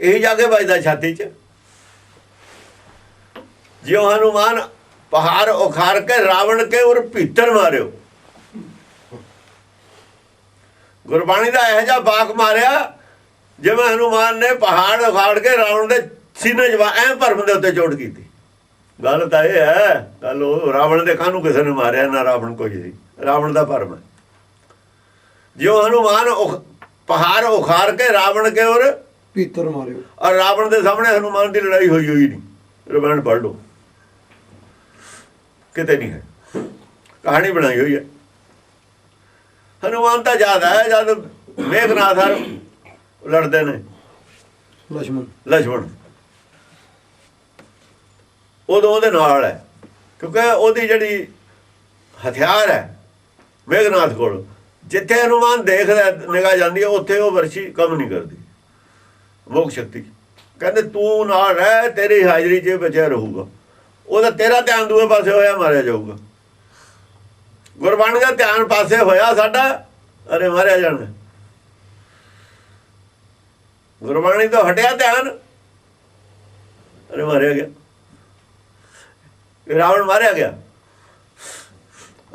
ਇਹ ਜਾ ਕੇ ਵੱਜਦਾ ਛਾਤੀ 'ਚ। ਜਿਉ ਹਨੂਮਾਨ ਪਹਾੜ ਉਖਾਰ ਕੇ ਰਾਵਣ ਕੇ ਉਰ ਭੀਤਰ ਮਾਰਿਓ। ਗੁਰਬਾਣੀ ਦਾ ਇਹੋ ਜਿਹਾ ਬਾਕ ਮਾਰਿਆ, ਜਿਵੇਂ ਹਨੂਮਾਨ ਨੇ ਪਹਾੜ ਉਖਾੜ ਕੇ ਰਾਵਣ ਦੇ ਸੀਨੇ ਜਵਾ ਐ ਭਰਮ ਦੇ ਉੱਤੇ ਚੋਟ ਕੀਤੀ। ਗੱਲ ਤਾਂ ਇਹ ਹੈ, ਗੱਲ ਉਹ ਰਾਵਣ ਦੇ ਕਾਹਨੂੰ ਕਿਸੇ ਨੇ ਮਾਰਿਆ, ਨਾ ਰਾਵਣ ਕੋਈ ਸੀ ਰਾਵਣ ਦਾ ਭਰਮ ਹੈ। ਜਿਉ ਹਨੂਮਾਨ ਪਹਾੜ ਉਖਾੜ ਕੇ ਰਾਵਣ ਕੇ ਉਰ ਪੀਤਰ ਮਾਰਿਓ। ਔਰ ਰਾਵਣ ਦੇ ਸਾਹਮਣੇ ਹਨੂਮਾਨ ਦੀ ਲੜਾਈ ਹੋਈ ਹੋਈ ਨਹੀਂ। ਰਮਾਇਣ ਪੜ੍ਹ ਲਓ। ਕਿਤੇ ਨਹੀਂ ਹੈ। ਕਹਾਣੀ ਬਣਾਈ ਹੋਈ ਹੈ। ਹਨੂਮਾਨ ਤਾਂ ਜ਼ਿਆਦਾ ਹੈ ਜਦ ਮੇਘਨਾਥ ਹਰ ਲੜਦੇ ਨੇ। ਲక్ష్మణ ਲక్ష్మణ ਉਦੋਂ ਉਹਦੇ ਨਾਲ ਹੈ। ਕਿਉਂਕਿ ਉਹਦੀ ਜਿਹੜੀ ਹਥਿਆਰ ਹੈ ਮੇਘਨਾਥ ਕੋਲ ਜਿੱਥੇ ਹਨੂਮਾਨ ਦੇਖਦਾ ਨਿਗਾਹ ਜਾਂਦੀ ਹੈ ਉੱਥੇ ਉਹ ਵਰਸ਼ੀ ਕੰਮ ਨਹੀਂ ਕਰਦੀ। ਮੋਖ ਸ਼ਕਤੀ ਕਹਿੰਦੇ ਤੂੰ ਨਾਲ ਰਹਿ, ਤੇਰੀ ਹਾਜ਼ਰੀ 'ਚ ਬਚਿਆ ਰਹੂਗਾ। ਉਹਦਾ ਤੇਰਾ ਧਿਆਨ ਦੂਏ ਪਾਸੇ ਹੋਇਆ, ਮਾਰਿਆ ਜਾਊਗਾ। ਗੁਰਬਾਣੀ ਦਾ ਧਿਆਨ ਪਾਸੇ ਹੋਇਆ ਸਾਡਾ, ਅਰੇ ਮਾਰਿਆ ਜਾਣਾ। ਗੁਰਬਾਣੀ ਤੋਂ ਹਟਿਆ ਧਿਆਨ, ਅਰੇ ਮਾਰਿਆ ਗਿਆ। ਰਾਵਣ ਮਾਰਿਆ ਗਿਆ।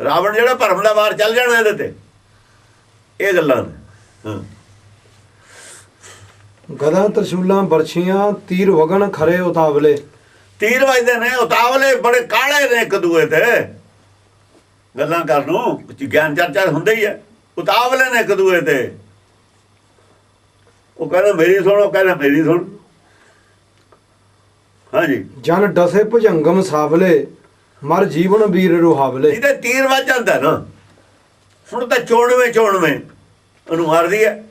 ਰਾਵਣ ਜਿਹੜਾ ਭਰਮ ਦਾ ਵਾਰ ਚੱਲ ਜਾਣਾ ਇਹਦੇ ਤੇ, ਇਹ ਗੱਲਾਂ ਨੇ। ਹਾਂ। ਗਦਾ ਤਰਸ਼ੂਲਾਂ ਬਰਛੀਆਂ ਤੀਰ ਵਗਣ ਖਰੇ ਉਤਾਵਲੇ। ਤੀਰ ਵੱਜਦੇ ਨੇ ਉਤਾਵਲੇ ਬੜੇ ਕਾਲੇ ਨੇ ਇੱਕ ਦੂਏ ਤੇ। ਗੱਲਾਂ ਕਰਨ ਨੂੰ ਗਿਆਨ ਚਰਚਾ ਹੁੰਦਾ ਹੀ ਹੈ ਉਤਾਵਲੇ ਨੇ ਇੱਕ ਦੂਏ ਤੇ। ਉਹ ਕਹਿੰਦਾ ਮੇਰੀ ਸੁਣ ਉਹ ਕਹਿੰਦਾ ਮੇਰੀ ਸੁਣ। ਹਾਂਜੀ। ਜਨ ਡਸੇ ਭੁਜੰਗਮ ਸਾਵਲੇ ਮਰ ਜੀਵਨ ਵੀਰ ਰੁਹਾਵਲੇ। ਜਿਹਦੇ ਤੀਰ ਵੱਜ ਜਾਂਦਾ ਨਾ। ਹੁਣ ਤਾਂ 94 94 ਉਹਨੂੰ ਮਾਰਦੀ ਹੈ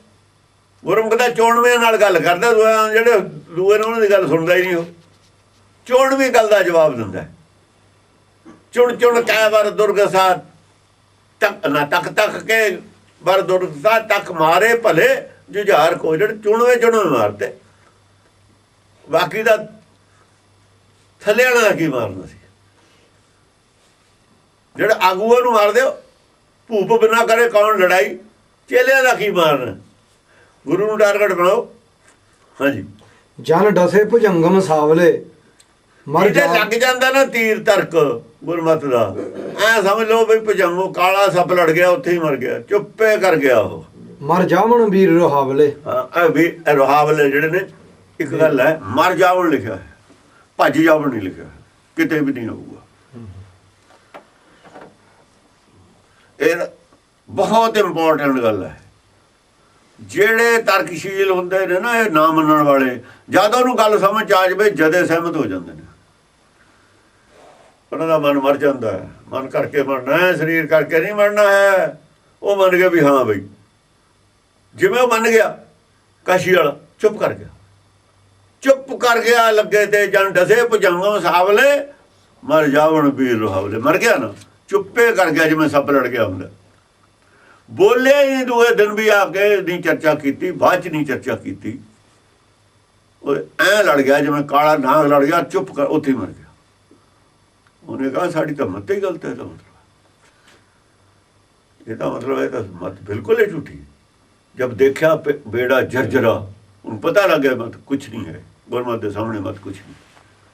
ਗੁਰਮੁਖ ਦਾ 94 ਨਾਲ ਗੱਲ ਕਰਦਾ, ਦੂਆ ਜਿਹੜੇ ਦੂਏ ਨੇ ਉਹਨਾਂ ਦੀ ਗੱਲ ਸੁਣਦਾ ਹੀ ਨਹੀਂ ਉਹ। 94 ਗੱਲ ਦਾ ਜਵਾਬ ਦਿੰਦਾ ਚੁਣ ਚੁਣ ਕੈ ਵਰ ਦੁਰਗ ਤੱਕ ਨਾ ਤੱਕ ਤੱਕ ਕੇ ਵਰ ਦੁਰਗ ਤੱਕ ਮਾਰੇ ਭਲੇ ਜੁਝਾਰ ਕੋ ਜਿਹੜੇ ਚੁਣਵੇਂ ਚੁਣਵੇਂ ਮਾਰਦੇ। ਬਾਕੀ ਦਾ ਥੱਲੇ ਵਾਲਾ ਦਾ ਕੀ ਮਾਰਨਾ ਸੀ? ਜਿਹੜਾ ਆਗੂਆਂ ਨੂੰ ਮਾਰਦੇ ਦਿਓ ਭੂਪ ਬਿਨਾ ਕਰੇ ਕੌਣ ਲੜਾਈ? ਚੇਲਿਆਂ ਦਾ ਕੀ ਮਾਰਨਾ? ਗੁਰੂ ਨੂੰ ਟਾਰਗੇਟ ਬਣਾਓ। ਹਾਂਜੀ। ਜਨ ਡਸੇ ਭੁਜੰਗਮ ਸਾਵਲੇ ਮਰ ਜਾ ਲੱਗ ਜਾਂਦਾ ਨਾ ਤੀਰ ਤਰਕ ਗੁਰਮਤ ਦਾ ਐ ਸਮਝ ਲਓ ਵੀ ਭਜੰਗੋ ਕਾਲਾ ਸੱਪ ਲੜ ਗਿਆ ਉੱਥੇ ਹੀ ਮਰ ਗਿਆ ਚੁੱਪੇ ਕਰ ਗਿਆ ਉਹ। ਮਰ ਜਾਵਣ ਵੀਰ ਰੁਹਾਵਲੇ। ਹਾਂ ਇਹ ਵੀ ਰੁਹਾਵਲੇ ਜਿਹੜੇ ਨੇ ਇੱਕ ਗੱਲ ਹੈ ਮਰ ਜਾਵਣ ਲਿਖਿਆ ਹੈ ਭੱਜ ਜਾਵਣ ਨਹੀਂ ਲਿਖਿਆ। ਕਿਤੇ ਵੀ ਨਹੀਂ ਹੋਊਗਾ। ਇਹ ਬਹੁਤ ਇੰਪੋਰਟੈਂਟ ਗੱਲ ਹੈ। ਜਿਹੜੇ ਤਰਕਸ਼ੀਲ ਹੁੰਦੇ ਨੇ ਨਾ, ਇਹ ਨਾ ਮੰਨਣ ਵਾਲੇ, ਜਦ ਉਹਨੂੰ ਗੱਲ ਸਮਝ ਆ ਜਾਵੇ, ਜਦੇ ਸਹਿਮਤ ਹੋ ਜਾਂਦੇ ਨੇ। ਉਹਨਾਂ ਦਾ ਮਨ ਮਰ ਜਾਂਦਾ ਹੈ। ਮਨ ਕਰਕੇ ਮਰਨਾ ਹੈ, ਸਰੀਰ ਕਰਕੇ ਨਹੀਂ ਮਰਨਾ ਹੈ। ਉਹ ਮੰਨ ਗਿਆ ਵੀ ਹਾਂ ਬਈ। ਜਿਵੇਂ ਉਹ ਮੰਨ ਗਿਆ, ਕਾਸ਼ੀ ਵਾਲਾ, ਚੁੱਪ ਕਰ ਗਿਆ। ਚੁੱਪ ਕਰ ਗਿਆ, ਲੱਗੇ ਤੇ ਜਨ ਡਸੇ ਭੁਜੰਗੋਂ ਸਾਵਲੇ। ਮਰ ਜਾਵਣ ਵੀਰ ਲੋਹਾਵਲੇ ਮਰ ਗਿਆ ਨਾ। ਚੁੱਪੇ ਕਰ ਗਿਆ ਜਿਵੇਂ ਸੱਪ ਲੜ ਗਿਆ ਹੁੰਦਾ। ਬੋਲੇ ਹੀ ਦੂਏ ਦਿਨ ਵੀ ਆ ਕੇ ਨਹੀਂ ਚਰਚਾ ਕੀਤੀ, ਬਾਅਦ ਚ ਨਹੀਂ ਚਰਚਾ ਕੀਤੀ। ਉਹ ਐ ਲੜ ਗਿਆ, ਜਿਵੇਂ ਕਾਲਾ ਨਾਗ ਲੜ ਗਿਆ, ਚੁੱਪ ਕਰ, ਉੱਥੇ ਮਰ ਗਿਆ। ਉਹਨੇ ਕਹਾ, ਸਾਡੀ ਤਾਂ ਮਤ ਹੀ ਗਲਤ ਹੈ ਤਾਂ ਮਤਲਬ ਇਹਦਾ ਮਤਲਬ ਹੈ ਤਾਂ ਮਤ ਬਿਲਕੁਲ ਹੀ ਝੂਠੀ ਜਦ ਦੇਖਿਆ ਬੇੜਾ ਜਰਜਰਾ, ਉਹਨੂੰ ਪਤਾ ਲੱਗ ਗਿਆ, ਮਤ ਕੁਝ ਨਹੀਂ ਹੈ। ਗੁਰਮਤ ਦੇ ਸਾਹਮਣੇ ਮਤ ਕੁਝ ਨਹੀਂ।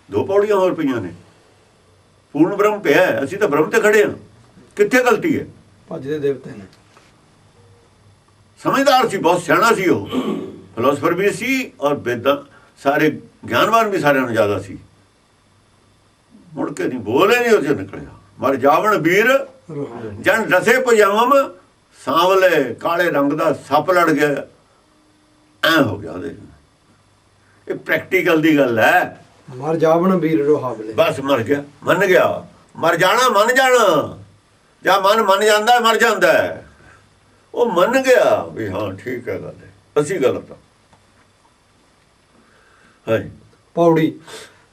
ਦੋ ਪੌੜੀਆਂ ਹੋਰ ਪਈਆਂ ਨੇ। ਪੂਰਨ ਬ੍ਰਹਮ ਪਿਆ ਅਸੀਂ ਤਾਂ ਬ੍ਰਹਮ ਤੇ ਖੜੇ ਹਾਂ। ਕਿੱਥੇ ਗਲਤੀ ਹੈ? ਭਜਦੇ ਦੇਵਤੇ ਨੇ। ਸਮਝਦਾਰ ਸੀ ਬਹੁਤ ਸਿਆਣਾ ਸੀ ਉਹ। ਫਿਲਾਸਫਰ ਵੀ ਸੀ ਔਰ ਬੇਦਾਂ ਸਾਰੇ ਗਿਆਨਵਾਨ ਵੀ ਸਾਰਿਆਂ ਨਾਲੋਂ ਜ਼ਿਆਦਾ ਸੀ। ਮੁੜ ਕੇ ਨਹੀਂ ਬੋਲੇ ਨਹੀਂ ਉਹ ਚੋਂ ਨਿਕਲਿਆ। ਮਰ ਜਾਵਣ ਵੀਰ ਜਨ ਰਸੇ ਪਜਾਮ ਸਾਂਵਲੇ ਕਾਲੇ ਰੰਗ ਦਾ ਸੱਪ ਲੜ ਗਿਆ। ਐ ਹੋ ਗਿਆ ਉਹਦੇ। ਇਹ ਪ੍ਰੈਕਟੀਕਲ ਦੀ ਗੱਲ ਹੈ। ਮਰ ਜਾਵਣ ਵੀਰ ਰੁਹਾਵਲੇ ਬਸ ਮਰ ਗਿਆ ਮੰਨ ਗਿਆ। ਮਰ ਜਾਣਾ ਮੰਨ ਜਾਣਾ। ਜਾਂ ਮਨ ਮੰਨ ਜਾਂਦਾ ਮਰ ਜਾਂਦਾ। ਹੈ। ਉਹ ਮੰਨ ਗਿਆ ਵੀ ਹਾਂ ਠੀਕ ਹੈ ਗੱਲ ਹੈ। ਅਸੀਂ ਗਲਤ ਹਾਂ ਹਾਂਜੀ। ਪੌੜੀ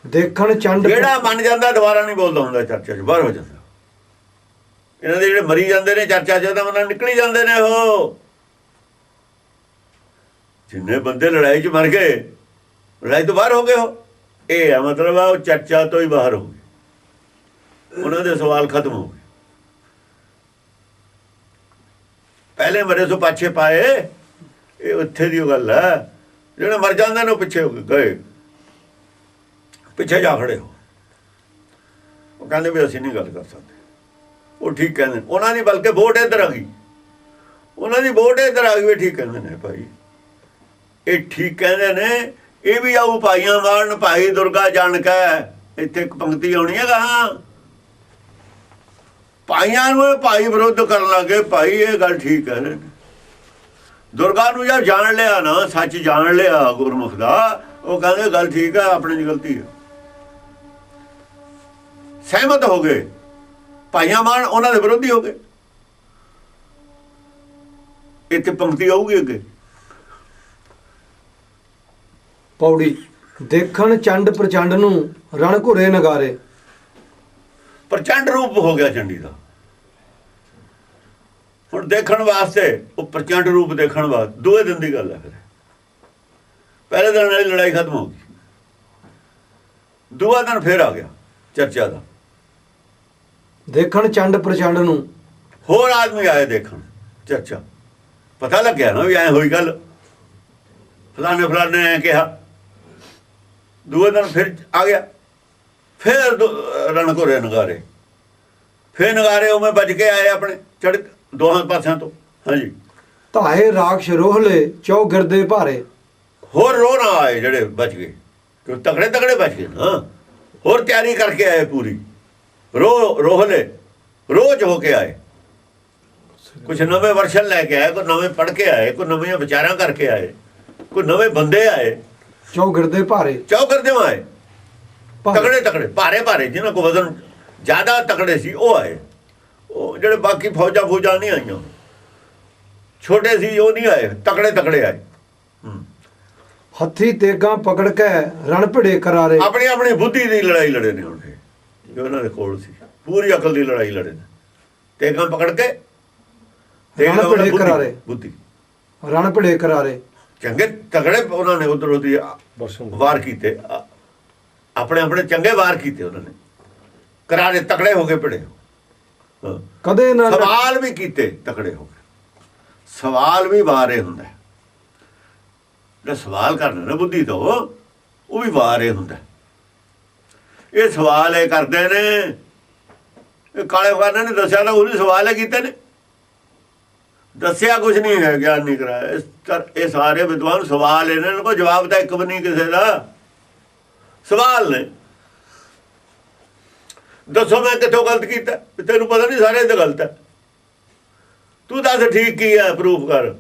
ਦੇਖਣ ਚੰਡ ਜਿਹੜਾ ਮੰਨ ਜਾਂਦਾ ਦੁਬਾਰਾ ਨਹੀਂ ਬੋਲਦਾ ਹੁੰਦਾ ਚਰਚਾ 'ਚ ਬਾਹਰ ਹੋ ਜਾਂਦਾ। ਇਹਨਾਂ ਦੇ ਜਿਹੜੇ ਮਰੀ ਜਾਂਦੇ ਨੇ ਚਰਚਾ 'ਚ ਤਾਂ ਮਨਾਂ ਨਿਕਲੀ ਜਾਂਦੇ ਨੇ ਉਹ। ਜਿੰਨੇ ਬੰਦੇ ਲੜਾਈ 'ਚ ਮਰ ਗਏ ਲੜਾਈ ਤੋਂ ਬਾਹਰ ਹੋ ਗਏ ਹੋ ਇਹ ਹੈ ਮਤਲਬ ਆ ਉਹ ਚਰਚਾ ਤੋਂ ਹੀ ਬਾਹਰ ਹੋ ਗਏ। ਉਹਨਾਂ ਦੇ ਸਵਾਲ ਖਤਮ ਹੋ ਗਏ। ਪਹਿਲੇ ਮਰੇ ਸੋ ਪਾਛੇ ਪਾਏ, ਇਹ ਉੱਥੇ ਦੀ ਉਹ ਗੱਲ ਹੈ। ਜਿਹੜੇ ਮਰ ਜਾਂਦੇ ਨੇ ਉਹ ਪਿੱਛੇ ਹੋ ਗਏ। ਪਿੱਛੇ ਜਾ ਖੜੇ ਹੋ। ਉਹ ਕਹਿੰਦੇ ਵੀ ਅਸੀਂ ਨਹੀਂ ਗੱਲ ਕਰ ਸਕਦੇ। ਉਹ ਠੀਕ ਕਹਿੰਦੇ ਉਹਨਾਂ ਦੀ ਬਲਕਿ ਵੋਟ ਇੱਧਰ ਆ ਗਈ। ਉਹਨਾਂ ਦੀ ਵੋਟ ਇੱਧਰ ਆ ਗਈ ਵੀ ਠੀਕ ਕਹਿੰਦੇ ਨੇ ਭਾਈ। ਇਹ ਠੀਕ ਕਹਿੰਦੇ ਨੇ। ਇਹ ਵੀ ਆਊ ਭਾਈਆਂ ਮਾਰਨ ਭਾਈ ਦੁਰਗਾ ਜਾਣ ਕੇ ਇੱਥੇ ਇੱਕ ਪੰਕਤੀ ਆਉਣੀ ਹੈਗਾ ਹਾਂ ਭਾਈਆਂ ਨੂੰ ਇਹ ਭਾਈ ਵਿਰੋਧ ਕਰਨ ਲੱਗੇ, ਭਾਈ ਇਹ ਗੱਲ ਠੀਕ ਹੈ ਦੁਰਗਾ ਨੂੰ ਜਦ ਜਾਣ ਲਿਆ ਨਾ, ਸੱਚ ਜਾਣ ਲਿਆ ਗੁਰਮੁਖ ਦਾ, ਉਹ ਕਹਿੰਦੇ ਗੱਲ ਠੀਕ ਹੈ, ਆਪਣੀ ਦੀ ਗਲਤੀ ਹੈ। ਸਹਿਮਤ ਹੋ ਗਏ। ਭਾਈਆਂ ਮਾਨ ਉਹਨਾਂ ਦੇ ਵਿਰੋਧੀ ਹੋ ਗਏ। ਇੱਥੇ ਪੰਕਤੀ ਆਊਗੀ ਅੱਗੇ। ਪੌੜੀ, ਦੇਖਣ ਚੰਡ ਪ੍ਰਚੰਡ ਨੂੰ ਰਣ ਘੁਰੇ ਨਗਾਰੇ। ਪ੍ਰਚੰਡ ਰੂਪ ਹੋ ਗਿਆ ਚੰਡੀ ਦਾ। ਹੁਣ ਦੇਖਣ ਵਾਸਤੇ ਉਹ ਪ੍ਰਚੰਡ ਰੂਪ ਦੇਖਣ ਵਾਸਤੇ ਦੋਏ ਦਿਨ ਦੀ ਗੱਲ ਹੈ ਫਿਰ। ਪਹਿਲੇ ਦਿਨ ਵਾਲੀ ਲੜਾਈ ਖਤਮ ਹੋ ਗਈ। ਦੂਆ ਦਿਨ ਫੇਰ ਆ ਗਿਆ ਚਰਚਾ ਦਾ। ਦੇਖਣ ਚੰਡ ਪ੍ਰਚੰਡ ਨੂੰ। ਹੋਰ ਆਦਮੀ ਆਏ ਦੇਖਣ ਚਰਚਾ। ਪਤਾ ਲੱਗਿਆ ਨਾ ਵੀ ਐ ਹੋਈ ਗੱਲ। ਫਲਾਣੇ ਫਲਾਣੇ ਨੇ ਕਿਹਾ। ਦੂਏ ਦਿਨ ਫਿਰ ਆ ਗਿਆ। ਫਿਰ ਰਣ ਘੋਰੇ ਨਗਾਰੇ। ਫਿਰ ਨਗਾਰੇ ਉਵੇਂ ਵੱਜ ਕੇ ਆਏ ਆਪਣੇ ਚੜ ਦੋਹਾਂ ਪਾਸਿਆਂ ਤੋਂ। ਹਾਂਜੀ। ਧਾਏ ਰਾਖਸ਼ ਰੋਹਲੇ ਚੌ ਗਿਰਦੇ ਭਾਰੇ। ਹੋਰ ਰੋ ਨਾ ਆਏ ਜਿਹੜੇ ਬਚ ਗਏ। ਕਿ ਤਗੜੇ ਤਗੜੇ ਬਚ ਗਏ ਨਾ। ਹੋਰ ਤਿਆਰੀ ਕਰਕੇ ਆਏ ਪੂਰੀ। ਰੋ ਰੋਹਲੇ ਰੋਜ਼ ਹੋ ਕੇ ਆਏ। ਕੁਝ ਨਵੇਂ ਵਰਸ਼ਨ ਲੈ ਕੇ ਆਏ ਕੋਈ ਨਵੇਂ ਪੜ੍ਹ ਕੇ ਆਏ ਕੋਈ ਨਵੀਆਂ ਵਿਚਾਰਾਂ ਕਰਕੇ ਆਏ ਕੋਈ ਨਵੇਂ ਬੰਦੇ ਆਏ। ਚੌ ਗਿਰਦੇ ਭਾਰੇ। ਚਾਹ ਕਰਦੇ ਆਏ। ਭਾਰੇ। ਤਗੜੇ ਤਗੜੇ ਭਾਰੇ ਭਾਰੇ ਜਿਨ੍ਹਾਂ ਕੋ ਵਜ਼ਨ ਜ਼ਿਆਦਾ ਤਗੜੇ ਸੀ ਉਹ ਆਏ। ਉਹ ਜਿਹੜੇ ਬਾਕੀ ਫੌਜਾਂ ਫੌਜਾਂ ਨਹੀਂ ਆਈਆਂ। ਛੋਟੇ ਸੀ ਉਹ ਨਹੀਂ ਆਏ ਤਗੜੇ ਤਗੜੇ ਆਏ। ਹੂੰ। ਹੱਥੀ ਤੇਗਾਂ ਪਕੜ ਕੇ ਰਣ ਭਿੜੇ ਕਰਾਰੇ। ਆਪਣੀ ਆਪਣੀ ਬੁੱਧੀ ਦੀ ਲੜਾਈ ਲੜੇ ਨੇ ਹੁਣ ਇਹ ਜੋ ਉਹਨਾਂ ਦੇ ਕੋਲ ਸੀ। ਪੂਰੀ ਅਕਲ ਦੀ ਲੜਾਈ ਲੜੇ ਨੇ। ਤੇਗਾਂ ਪਕੜ ਕੇ ਰਣ ਭਿੜੇ ਕਰਾਰੇ। ਬੁੱਧੀ। ਰਣ ਭਿੜੇ ਕਰਾਰੇ। ਚੰਗੇ ਤਗੜੇ ਉਹਨਾਂ ਨੇ ਉਧਰ ਉਧਰੀ ਵਾਰ ਕੀਤੇ। ਆਪਣੇ ਆਪਣੇ ਚੰਗੇ ਵਾਰ ਕੀਤੇ ਉਹਨਾਂ ਨੇ। ਕਰਾਰੇ ਤਕੜੇ ਹੋ ਕੇ ਪੜੇ ਕਦੇ ਨਾ ਸਵਾਲ ਵੀ ਕੀਤੇ ਤਕੜੇ ਹੋ ਕੇ ਸਵਾਲ ਵੀ ਵਾਰੇ ਹੁੰਦਾ। ਜਿਹੜਾ ਸਵਾਲ ਕਰਨਾ ਨਾ ਬੁੱਧੀ ਤੋਂ ਉਹ ਵੀ ਵਾਰੇ ਹੁੰਦਾ। ਇਹ ਸਵਾਲ ਇਹ ਕਰਦੇ ਨੇ। ਇਹ ਕਾਲੇ ਖਾਨੇ ਨੇ ਦੱਸਿਆ ਤਾਂ ਉਹਨੇ ਸਵਾਲ ਹੀ ਕੀਤੇ ਨੇ। ਦੱਸਿਆ ਕੁਝ ਨਹੀਂ ਹੈ ਗਿਆਨ ਨਹੀਂ ਕਰਾਇਆ। ਇਹ ਸਾਰੇ ਵਿਦਵਾਨ ਸਵਾਲ ਇਹਨਾਂ ਨੂੰ ਕੋਈ ਜਵਾਬ ਤਾਂ ਇੱਕ ਵੀ ਨਹੀਂ ਕਿਸੇ ਦਾ। ਸਵਾਲ ਨੇ। ਦੱਸੋ ਮੈਂ ਕਿੱਥੋਂ ਗਲਤ ਕੀਤਾ? ਤੈਨੂੰ ਪਤਾ ਨਹੀਂ ਸਾਰੇ ਤੇ ਗਲਤ ਹੈ। ਤੂੰ ਦੱਸ ਠੀਕ ਕੀ ਹੈ ਪ੍ਰੂਫ ਕਰ।